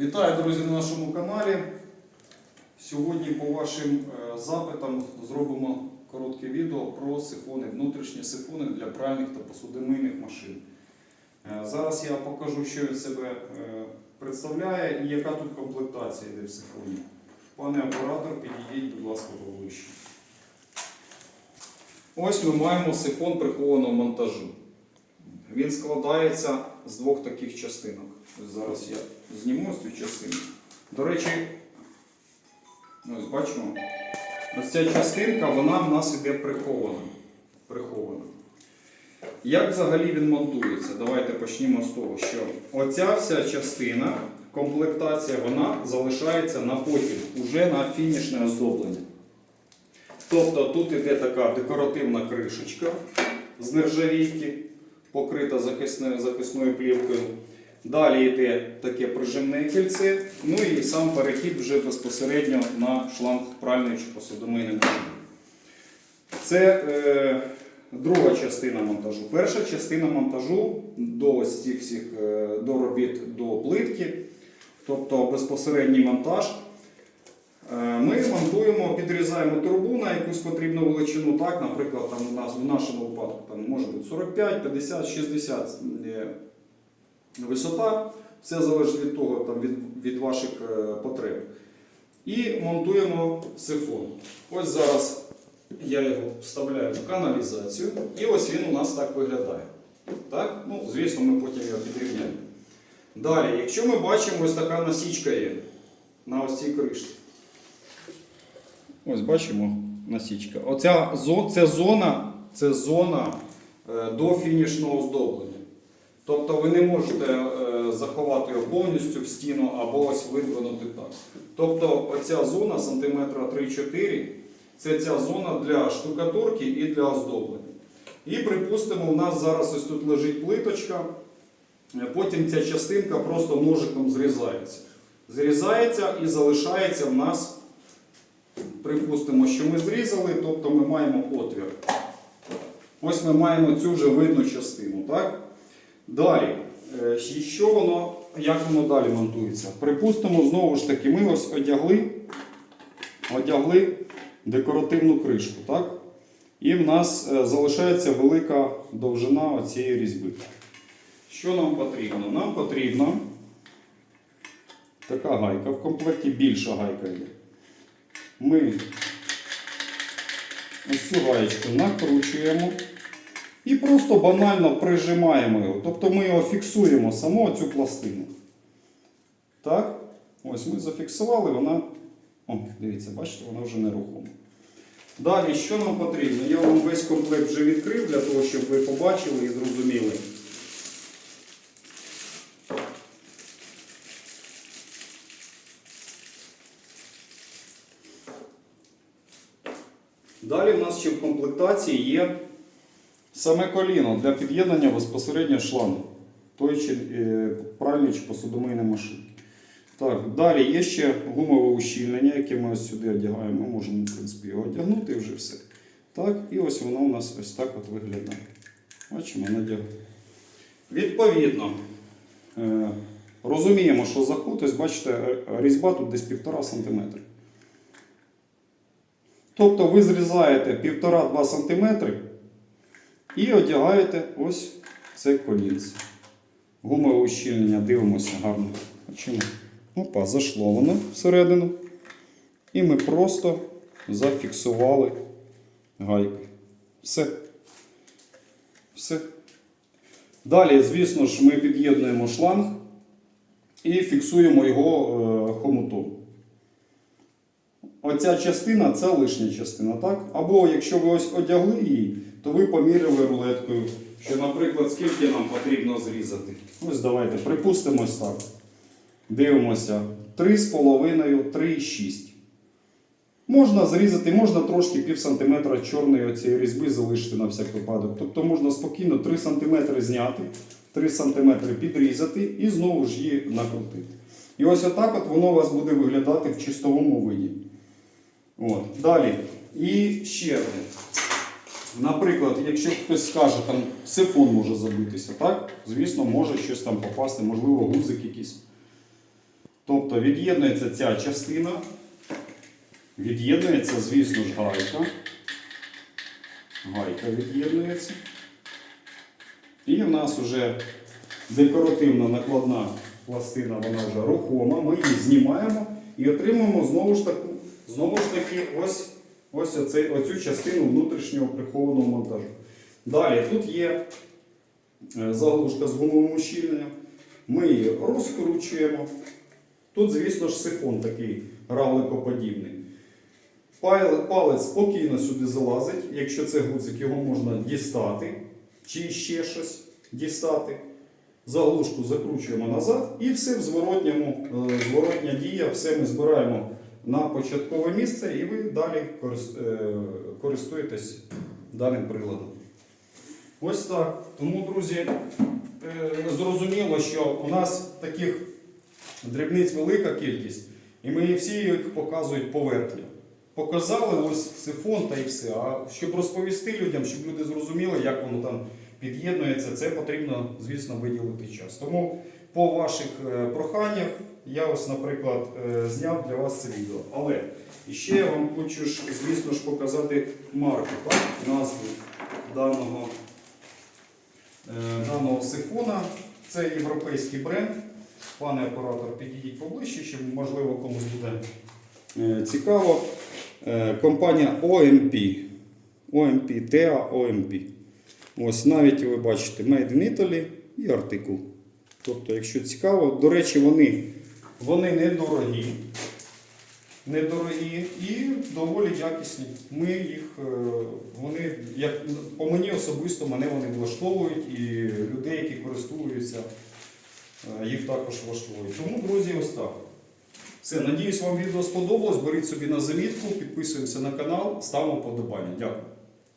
Вітаю, друзі, на нашому каналі. Сьогодні по вашим е, запитам зробимо коротке відео про сифони, внутрішні сифони для пральних та посудомийних машин. Е, Зараз я покажу, що від себе е, представляє і яка тут комплектація йде в сифоні. Пане оператор, підійдіть, будь ласка, поближче. Ось ми маємо сифон прихованого монтажу. Він складається з двох таких частинок. Зараз я зніму цю частину. До речі, ось бачимо, ось ця частинка, вона в нас іде прихована. прихована. Як взагалі він монтується? Давайте почнемо з того, що оця вся частина, комплектація, вона залишається на потім, уже на фінішне оздоблення. Тобто тут іде така декоративна кришечка з нержавійки, покрита захисною, захисною плівкою. Далі йде таке прижимне кільце, ну і сам перехід вже безпосередньо на шланг пральної чи посудомийної. Це е, друга частина монтажу. Перша частина монтажу до ось цих всіх е, до робіт до плитки, тобто безпосередній монтаж. Е, Ми монтуємо, підрізаємо трубу на якусь потрібну величину. Так, наприклад, там у нас в нашому випадку там може бути 45, 50, 60 е, висота. Все залежить від того, там, від, від ваших е, потреб. І монтуємо сифон. Ось зараз я його вставляю в каналізацію, і ось він у нас так виглядає. Так? Ну, звісно, ми потім його підрівняємо. Далі, якщо ми бачимо, ось така насічка є на ось цій кришці. Ось бачимо насічка. Оця це зона, це зона е, до фінішного оздоблення. Тобто ви не можете е, заховати його повністю в стіну або ось видвинути так. Тобто оця зона сантиметра 3-4 це ця зона для штукатурки і для оздоблення. І припустимо, у нас зараз ось тут лежить плиточка, е, потім ця частинка просто ножиком зрізається. Зрізається і залишається в нас, припустимо, що ми зрізали, тобто ми маємо отвір. Ось ми маємо цю вже видну частину. так? Далі, е, що воно, як воно далі монтується? Припустимо, знову ж таки, ми ось одягли, одягли декоративну кришку, так? І в нас е, залишається велика довжина цієї різьби. Що нам потрібно? Нам потрібна така гайка, в комплекті більша гайка є. Ми ось цю гаєчку накручуємо. І просто банально прижимаємо його. Тобто ми його фіксуємо саму цю пластину. Так? Ось ми зафіксували, вона. О, дивіться, бачите, вона вже нерухома. Далі, що нам потрібно? Я вам весь комплект вже відкрив для того, щоб ви побачили і зрозуміли. Далі в нас ще в комплектації є Саме коліно для під'єднання безпосередньо шлангу, той чи е, пральний чи посудомийної машинки. Так, далі є ще гумове ущільнення, яке ми ось сюди одягаємо. Ми можемо, в принципі, його одягнути і вже все. Так, і ось воно у нас ось так от виглядає. Бачимо, надягли. Відповідно, е, розуміємо, що заход, ось бачите, різьба тут десь 1,5 см. Тобто ви зрізаєте 1,5-2 см і одягаєте ось це колінце. Гумове ущільнення, дивимося гарно. Бачимо. Опа, зайшло воно всередину. І ми просто зафіксували гайкою. Все. Все. Далі, звісно ж, ми під'єднуємо шланг і фіксуємо його е, хомутом. Оця частина це лишня частина, так? Або якщо ви ось одягли її, то ви поміряли рулеткою, що, наприклад, скільки нам потрібно зрізати. Ось давайте припустимо ось так. Дивимося 3,5, 3,6. Можна зрізати, можна трошки пів сантиметра чорної цієї різьби залишити на всяк випадок. Тобто можна спокійно 3 см зняти, 3 см підрізати і знову ж її накрутити. І ось отак от воно у вас буде виглядати в чистовому виді. От. Далі. І ще одне. Наприклад, якщо хтось скаже, там сифон може забитися, так? Звісно, може щось там попасти, можливо, гузик якийсь. Тобто від'єднується ця частина, від'єднується, звісно ж, гайка. Гайка від'єднується. І в нас вже декоративна накладна пластина, вона вже рухома. Ми її знімаємо і отримуємо знову ж таку, знову ж таки ось, ось оцей, оцю частину внутрішнього прихованого монтажу. Далі тут є е, заглушка з гумовим ущільненням. Ми її розкручуємо. Тут, звісно ж, сифон такий равликоподібний. Палець спокійно сюди залазить. Якщо це гудзик, його можна дістати чи ще щось дістати. Заглушку закручуємо назад і все в зворотньому, е, зворотня дія, все ми збираємо на початкове місце і ви далі е, користуєтесь даним приладом. Ось так. Тому, друзі, е, зрозуміло, що у нас таких дрібниць велика кількість, і ми всі їх показують поверхню. Показали ось сифон та і все. А щоб розповісти людям, щоб люди зрозуміли, як воно там під'єднується, це потрібно, звісно, виділити час. Тому по ваших е, проханнях я ось, наприклад, е, зняв для вас це відео. Але ще я вам хочу, звісно ж, показати марку, так? назву даного, е, даного сифона. Це європейський бренд. Пане оператор, підійдіть поближче, щоб можливо комусь буде цікаво. Компанія OMP. OMP, TEA OMP. Ось навіть ви бачите Made in Italy і артикул. Тобто, якщо цікаво, до речі, вони, вони недорогі. Недорогі і доволі якісні. Ми їх, е, вони, як по мені особисто, мене вони влаштовують і людей, які користуються, е, їх також влаштовують. Тому, друзі, ось так. Все, надіюсь, вам відео сподобалось. Беріть собі на замітку, підписуємося на канал, ставимо вподобання. Дякую.